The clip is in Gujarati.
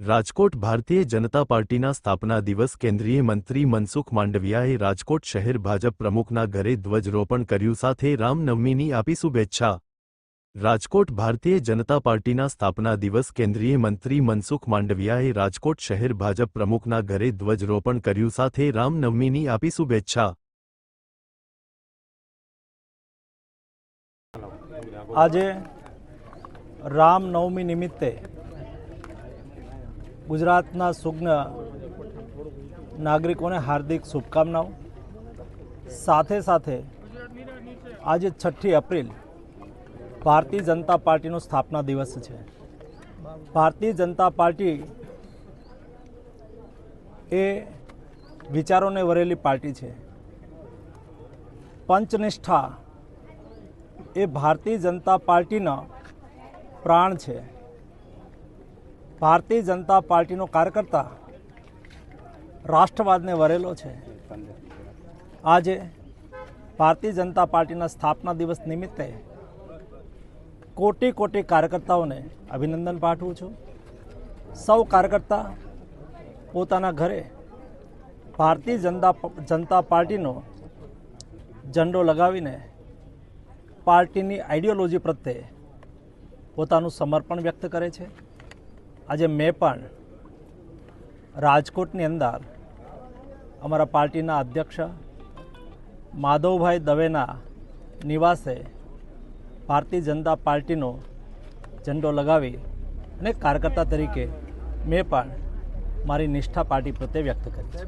રાજકોટ ભારતીય જનતા પાર્ટીના સ્થાપના દિવસ કેન્દ્રીય મંત્રી મનસુખ માંડવિયાએ રાજકોટ શહેર ભાજપ પ્રમુખના ઘરે ધ્વજરોપણ કર્યું સાથે રામનવમીની આપી શુભેચ્છા રાજકોટ ભારતીય જનતા પાર્ટીના સ્થાપના દિવસ કેન્દ્રીય મંત્રી મનસુખ માંડવિયાએ રાજકોટ શહેર ભાજપ પ્રમુખના ઘરે ધ્વજરોપણ કર્યું સાથે રામનવમીની આપી શુભેચ્છા આજે રામનવમી નિમિત્તે ગુજરાતના સુજ્ઞ નાગરિકોને હાર્દિક શુભકામનાઓ. સાથે સાથે આજે છઠ્ઠી એપ્રિલ ભારતીય જનતા પાર્ટીનો સ્થાપના દિવસ છે. ભારતીય જનતા પાર્ટી એ વિચારોને વરેલી પાર્ટી છે. પંચનિષ્ઠા એ ભારતીય જનતા પાર્ટીના પ્રાણ છે. ભારતીય જનતા પાર્ટીનો કાર્યકર્તા રાષ્ટ્રવાદને વરેલો છે. આજે ભારતીય જનતા પાર્ટીના સ્થાપના દિવસ નિમિત્તે કોટી કોટી કાર્યકર્તાઓને અભિનંદન પાઠવું છું. સૌ કાર્યકર્તા પોતાના ઘરે ભારતીય જનતા જનતા પાર્ટીનો ઝંડો લગાવીને પાર્ટીની આઈડિયોલોજી પ્રત્યે પોતાનું સમર્પણ વ્યક્ત કરે છે. આજે મેં પણ રાજકોટની અંદર અમારા પાર્ટીના અધ્યક્ષ માધવભાઈ દવેના નિવાસે ભારતીય જનતા પાર્ટીનો ઝંડો લગાવી અને કાર્યકર્તા તરીકે મેં પણ મારી નિષ્ઠા પાર્ટી પ્રત્યે વ્યક્ત કરી છે.